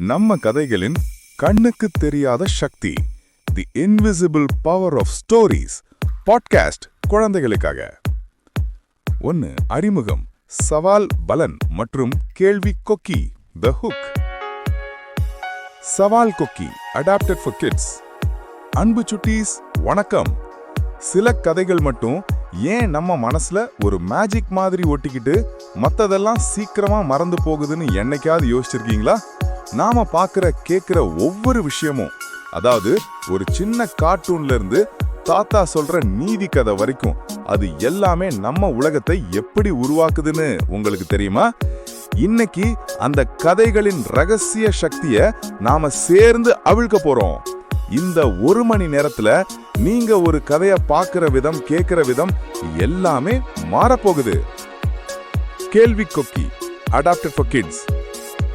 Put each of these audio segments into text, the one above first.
நம்ம கதைகளின் கண்ணுக்கு தெரியாத சக்தி. The invisible power of stories podcast குழந்தைகளுக்காக. ஒன்று அறிமுகம் சவால் பலன் மற்றும் கேள்வி கொக்கி த ஹுக் சவால் கொக்கி அடாப்டட் ஃபார் கிட்ஸ் அன்பு சுட்டீஸ் வணக்கம். சில கதைகள் மட்டும் ஏன் நம்ம மனசுல ஒரு மேஜிக் மாதிரி ஒட்டிக்கிட்டு மற்றதெல்லாம் சீக்கிரமா மறந்து போகுதுன்னு என்னைக்காவது யோசிச்சிருக்கீங்களா? நாம பார்க்குற கேட்குற ஒவ்வொரு விஷயமும் அதாவது ஒரு சின்ன கார்ட்டூன்ல இருந்து தாத்தா சொல்ற நீதி கதை வரைக்கும் அது எல்லாமே நம்ம உலகத்தை எப்படி உருவாக்குதுன்னு உங்களுக்கு தெரியுமா? இன்னைக்கு அந்த கதைகளின் ரகசிய சக்திய நாம சேர்ந்து அவிழ்க்க போறோம். இந்த ஒரு மணி நேரத்துல நீங்க ஒரு கதையை பார்க்கிற விதம் கேட்கிற விதம் எல்லாமே மாறப்போகுது. கேள்வி கொக்கி அடாப்டட் ஃபார் கிட்ஸ்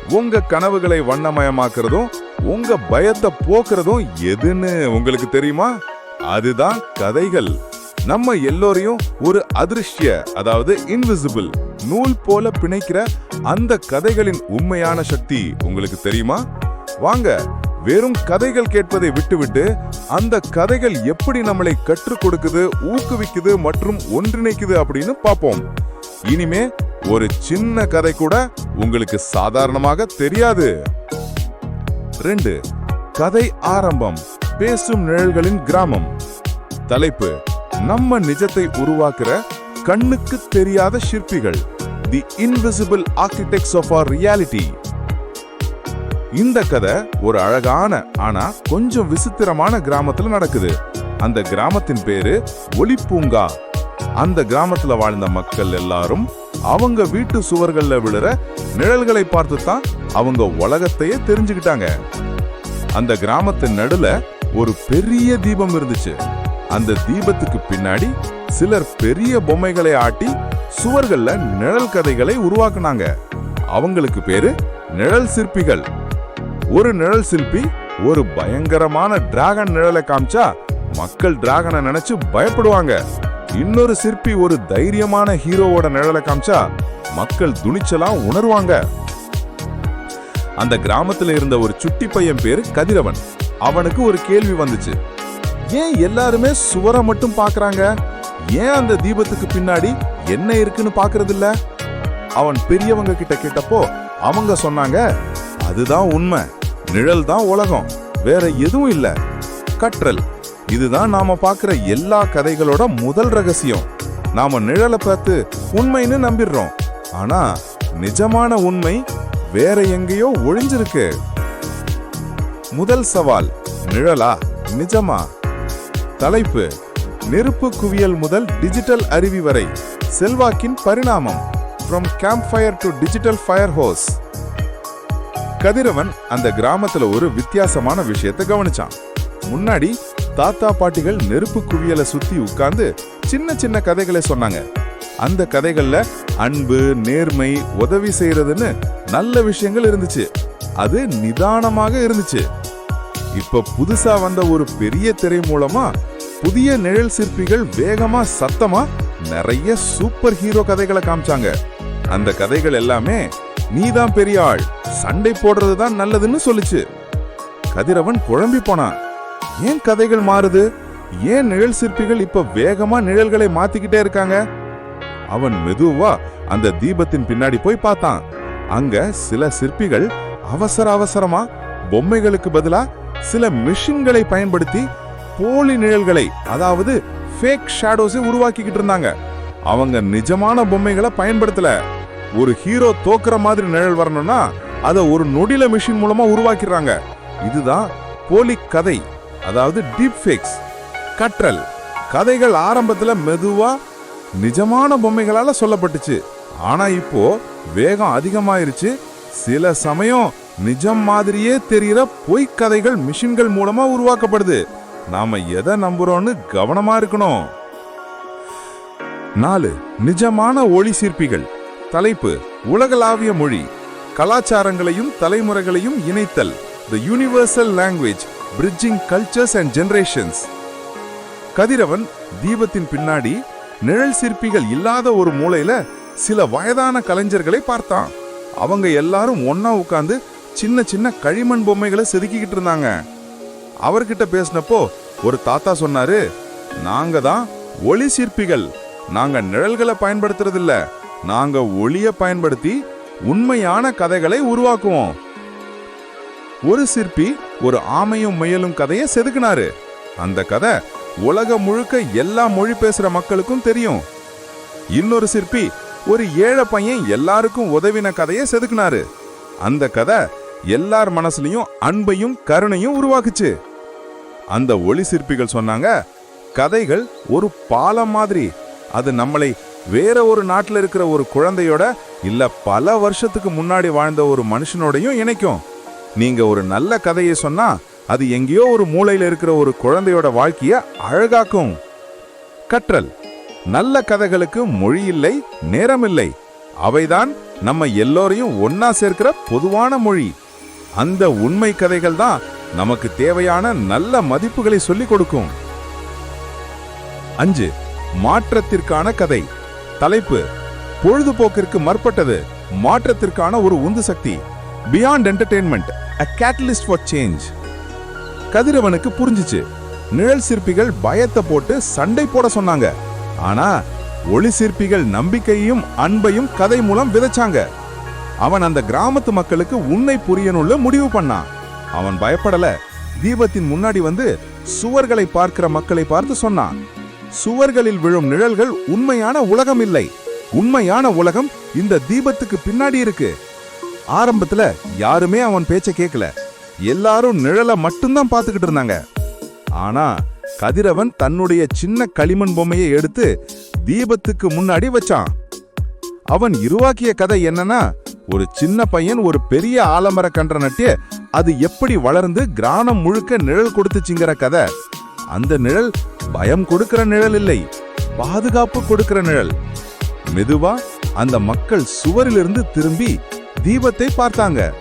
உங்க கனவுகளை வண்ணமயமாக்குறதும் உங்க பயத்தை போக்குறதும் எதுன்னு உங்களுக்கு தெரியுமா? அதுதான் கதைகள். நம்ம எல்லோரையும் ஒரு அதிர்ஷ்ய அதாவது இன்விசிபிள் நூல் போல பிணைக்கிற அந்த கதைகளின் உண்மையான சக்தி உங்களுக்கு தெரியுமா? வாங்க வெறும் கதைகள் கேட்பதை விட்டுவிட்டு அந்த கதைகள் எப்படி நம்மளை கற்றுக் கொடுக்குது ஊக்குவிக்குது மற்றும் ஒன்றிணைக்குது அப்படின்னு பார்ப்போம். இனிமே ஒரு சின்ன கதை கூட உங்களுக்கு சாதாரணமாக தெரியாது. ரெண்டு கதை ஆரம்பம் பேசும் நிழல்களின் கிராமம். தலைப்பு நம்ம நிஜத்தை உருவாக்குற கண்ணுக்கு தெரியாத சிற்பிகள் the invisible architects of our reality இந்த கதை ஒரு அழகான ஆனா கொஞ்சம் விசித்திரமான கிராமத்துல நடக்குது. அந்த கிராமத்தின் பேரு ஒளிப்பூங்கா. அந்த கிராமத்துல வாழ்ந்த மக்கள் எல்லாரும் அவங்க வீட்டு சுவர்கள்ல விழுற நிழல்களை பார்த்து தான் அவங்க உலகத்தையே தெரிஞ்சுக்கிட்டாங்க. அந்த கிராமத்தின் நடுல ஒரு பெரிய தீபம் இருந்துச்சு. அந்த தீபத்துக்கு பின்னாடி சிலர் பெரிய பொம்மைகளை ஆட்டி சுவர்கள்ல நிழல் கதைகளை உருவாக்குனாங்க. அவங்களுக்கு பேரு நிழல் சிற்பிகள். ஒரு நிழல் சிற்பி ஒரு பயங்கரமான டிராகன் நிழலை காமிச்சா மக்கள் டிராகனை நினைச்சு பயப்படுவாங்க. இன்னொரு சிற்பி ஒரு தைரியமான ஹீரோவோட நிழலை காமிச்சா மக்கள் துணிச்சலா உணர்வாங்க. அந்த கிராமத்துல இருந்த ஒரு சுட்டி பையன் பேரு கதிரவன். அவனுக்கு ஒரு கேள்வி வந்துச்சு. ஏன் எல்லாருமே சுவரை மட்டும் பாக்குறாங்க? ஏன் அந்த தீபத்துக்கு பின்னாடி என்ன இருக்குன்னு பாக்குறது இல்ல அவன் பெரியவங்க கிட்ட கேட்டப்போ அவங்க சொன்னாங்க அதுதான் உண்மை. நிழல் தான் உலகம். வேற எதுவும் இல்ல. கற்றல். இதுதான் நாம பாக்குற எல்லா கதைகளோட முதல் ரகசியம். நாம நிழலை பார்த்து உண்மைன்னு நம்பிடுறோம். ஆனா நிஜமான உண்மை வேற எங்கேயோ ஒழிஞ்சிருக்கு. முதல் சவால் நிழலா நிஜமா? தலைப்பு நெருப்பு குவியல் முதல் டிஜிட்டல் அருவி வரை செல்வாக்கின் பரிணாமம் from campfire to digital fire hose Kathiravan அந்த கிராமத்துல ஒரு வித்தியாசமான விஷயத்தை கவனிச்சான். முன்னாடி தாத்தா பாட்டிகள் நெருப்பு குவியலை சுத்தி உட்கார்ந்து சின்ன சின்ன கதைகளை சொன்னாங்க. அந்த கதைகள்ல அன்பு நேர்மை உதவி செய்யறதுன்னு நல்ல விஷயங்கள் இருந்துச்சு. அது நிதானமாக இருந்துச்சு. இப்ப புதுசா வந்த ஒரு பெரிய திரை மூலமா புதிய நிழல் சிற்பிகள் வேகமா சத்தமா நிறைய சூப்பர் ஹீரோ கதைகளை காமிச்சாங்க. அந்த கதைகள் எல்லாமே நீதான் பெரிய ஆள் சண்டை போடுறது தான் நல்லதுன்னு சொல்லுச்சு. கதிரவன் குழம்பி போனான். ஏன் கதைகள் மாறுது? ஏன் நிழல் சிற்பிகள் இப்ப வேகமா நிழல்களை மாத்திக்கிட்டே இருக்காங்க? அவன் மெதுவா அந்த தீபத்தின் பின்னாடி போய் பார்த்தான். அங்க சில சிற்பிகள் அவசர அவசரமா பொம்மைகளுக்கு பதிலா சில மிஷின்களை பயன்படுத்தி போலி நிழல்களை அதாவது ஃபேக் ஷேடோஸை உருவாக்கிக்கிட்டு இருந்தாங்க. அவங்க நிஜமான பொம்மைகளை பயன்படுத்தல. ஒரு ஹீரோ தோக்குற மாதிரி நிழல் வரணும்னா அதை ஒரு நொடில மிஷின் மூலமா உருவாக்கிடுறாங்க. இதுதான் போலி கதை. அதாவது டீப் ஃபேக்ஸ் கற்றல். கதைகள் ஆரம்பத்தில் மெதுவாக நிஜமான பொம்மைகளால் சொல்லப்பட்டுச்சு. ஆனால் இப்போ வேகம் அதிகமாயிருச்சு. சில சமயம் நிஜம் மாதிரியே தெரிகிற பொய்க் கதைகள் மிஷின்கள் மூலமாக உருவாக்கப்படுது. நாம எதை நம்புறோம்னு கவனமா இருக்கணும். நாலு நிஜமான ஒளி சிற்பிகள். தலைப்பு உலகளாவிய மொழி. கலாச்சாரங்களையும் தலைமுறைகளையும் இணைத்தல். The universal language bridging cultures and generations Kathiravan தீபத்தின் பின்னாடி நிழல் சிற்பிகள் இல்லாத ஒரு மூலையில சில வயதான கலைஞர்களை பார்த்தான். அவங்க எல்லாரும் ஒன்னா உட்கார்ந்து சின்ன சின்ன களிமண் பொம்மைகளை செதுக்கிக்கிட்டு இருந்தாங்க. அவர்கிட்ட பேசினப்போ ஒரு தாத்தா சொன்னாரு நாங்க தான் ஒளி சிற்பிகள். நாங்க நிழல்களை பயன்படுத்துறதில்ல. நாங்க ஒளிய பயன்படுத்தி உண்மையான கதைகளை உருவாக்குவோம். ஒரு சிற்பி ஒரு ஆமையும் முயலும் கதையை செதுக்குனாரு. அந்த கதை உலகம் முழுக்க எல்லா மொழி பேசுற மக்களுக்கும் தெரியும். இன்னொரு சிற்பி ஒரு ஏழை பையன் எல்லாருக்கும் உதவின கதையை செதுக்குனாரு. அந்த கதை எல்லார் மனசுலயும் அன்பையும் கருணையும் உருவாக்குச்சு. அந்த ஒளி சிற்பிகள் சொன்னாங்க கதைகள் ஒரு பாலம் மாதிரி. அது நம்மளை வேற ஒரு நாட்டில் இருக்கிற ஒரு குழந்தையோட இல்ல பல வருஷத்துக்கு முன்னாடி வாழ்ந்த ஒரு மனுஷனோடையும் இணைக்கும். நீங்க ஒரு நல்ல கதையை சொன்னா அது எங்கேயோ ஒரு மூளையில் இருக்கிற ஒரு குழந்தையோட வாழ்க்கைய அழகாக்கும். கற்றல். நல்ல கதைகளுக்கு மொழி இல்லை நேரம் இல்லை. அவைதான் நம்ம எல்லோரையும் ஒன்னா சேர்க்கிற பொதுவான மொழி. அந்த உண்மை கதைகள் தான் நமக்கு தேவையான நல்ல மதிப்புகளை சொல்லிக் கொடுக்கும். அஞ்சு. மாற்றத்திற்கான கதை. தலைப்பு. பொழுதுபோக்கிற்கு மற்பட்டது. மாற்றத்திற்கான ஒரு உந்து சக்தி. Beyond entertainment a catalyst for change கதிரவனுக்கு புரிஞ்சிச்சு. நிழல் சிற்பிகள் பயத்தை போட்டு சண்டை போட சொன்னாங்க. ஆனா ஒளி சிற்பிகள் நம்பிக்கையும் அன்பையும் கதை மூலம் விதைச்சாங்க. அவன் அந்த கிராமத்து மக்களுக்கு உண்மை புரியணும்னு முடிவு பண்ணான். அவன் பயப்படல. தீபத்தின் முன்னாடி வந்து சுவர்களை பார்க்கிற மக்களை பார்த்து சொன்னான். சுவர்களில் விழும் நிழல்கள் உண்மையான உலகம் இல்லை. உண்மையான உலகம் இந்த தீபத்துக்கு பின்னாடி இருக்கு. ஆரம்பத்துல யாருமே அவன் பேச்ச கேட்கல எல்லாரும் நிழலை மட்டும்தான் பார்த்துக்கிட்டு இருந்தாங்க. ஆனா கதிரவன் தன்னுடைய சின்ன களிமண் பொம்மையை எடுத்து தீபத்துக்கு முன்னாடி வச்சான். அவன் இருவாக்கிய கதை என்னன்னா ஒரு சின்ன பையன் ஒரு பெரிய ஆலமர கன்ற நட்டு அது எப்படி வளர்ந்து கிராமம் முழுக்க நிழல் கொடுத்துச்சுங்கிற கதை. அந்த நிழல் பயம் கொடுக்கிற நிழல் இல்லை பாதுகாப்பு கொடுக்கிற நிழல். மெதுவா அந்த மக்கள் சுவரிலிருந்து திரும்பி தீபத்தை பார்த்தாங்க.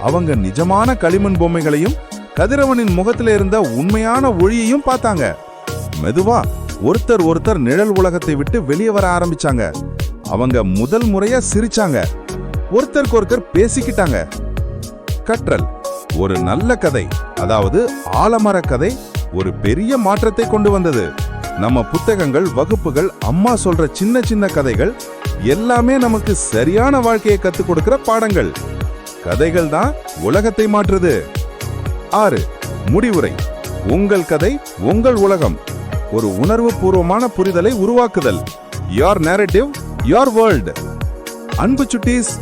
அவங்க நிஜமான களிமண் பொம்மைகளையும் கதிரவனின் முகத்தில் இருந்த உண்மையான ஒளியையும் பார்த்தாங்க. மெதுவா ஒருத்தர் ஒருத்தர் நிழல் உலகத்தை விட்டு வெளியே வர ஆரம்பிச்சாங்க. அவங்க முதல் முறையா சிரிச்சாங்க. ஒருத்தருக்கு ஒருத்தர் பேசிக்கிட்டாங்க. கற்றல் ஒரு நல்ல கதை அதாவது ஆலமர கதை ஒரு பெரிய மாற்றத்தை கொண்டு வந்தது. நம்ம புத்தகங்கள் வகுப்புகள் அம்மா சொல்ற சின்ன சின்ன கதைகள் எல்லாமே நமக்கு சரியான வாழ்க்கையை கத்துக் கொடுக்கிற பாடங்கள். கதைகள் தான் உலகத்தை மாற்றுது. ஆறு முடிவுரை. உங்கள் கதை உங்கள் உலகம். ஒரு உணர்வு பூர்வமான புரிதலை உருவாக்குதல். யோர் நேரட்டிவ் யோர் வேர்ல்டு அன்பு சுட்டீஸ்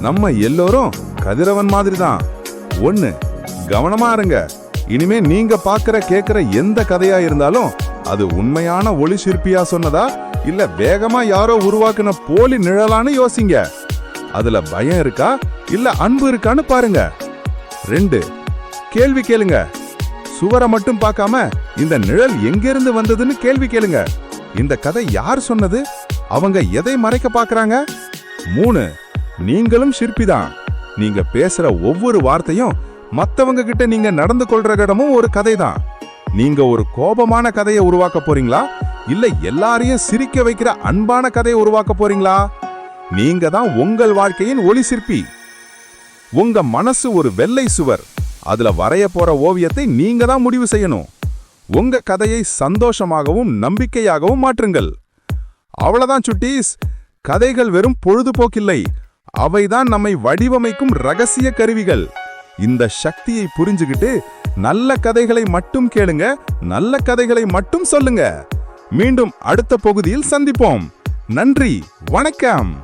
நம்ம எல்லோரும் கதிரவன் மாதிரி தான் ஒன்னு கவனமா இருங்க. இனிமே நீங்க பார்க்குற கேட்குற எந்த கதையா இருந்தாலும் அது உண்மையான ஒளி சிற்பியா சொன்னதா? இல்ல வேகமா யாரோ உருவாக்குன போலி நிழலான்னு யோசிங்க. அதுல பயம் இருக்கா? இல்ல அன்பு இருக்கான்னு பாருங்க. ரெண்டு கேள்வி கேளுங்க. சுவரை மட்டும் பார்க்காம இந்த நிழல் எங்கிருந்து வந்ததுன்னு கேள்வி கேளுங்க. இந்த கதை யார் சொன்னது? அவங்க எதை மறைக்க பார்க்கறாங்க? மூணு நீங்களும் சிற்பிதான் நீங்க பேசுற ஒவ்வொரு வார்த்தையும் மத்தவங்க கிட்ட நீங்க நடந்து கொள்ற இடமும் ஒரு கதை தான். நீங்க ஒரு கோபமான கதையை உருவாக்க போறீங்களா? இல்ல எல்லாரையும் சிரிக்க வைக்கிற அன்பான கதையை உருவாக்க போறீங்களா? நீங்க தான் உங்கள் வாழ்க்கையின் ஒளி சிற்பி. உங்க மனசு ஒரு வெள்ளை சுவர். அதுல வரைய போற ஓவியத்தை நீங்க தான் முடிவு செய்யணும். உங்க கதையை சந்தோஷமாகவும் நம்பிக்கையாகவும் மாற்றுங்கள். அவ்வளவுதான் சுட்டீஸ். கதைகள் வெறும் பொழுதுபோக்கில்லை. அவைதான் நம்மை வடிவமைக்கும் ரகசிய கருவிகள். இந்த சக்தியை புரிஞ்சுகிட்டு நல்ல கதைகளை மட்டும் கேளுங்க நல்ல கதைகளை மட்டும் சொல்லுங்க. மீண்டும் அடுத்த பகுதியில் சந்திப்போம். நன்றி வணக்கம்.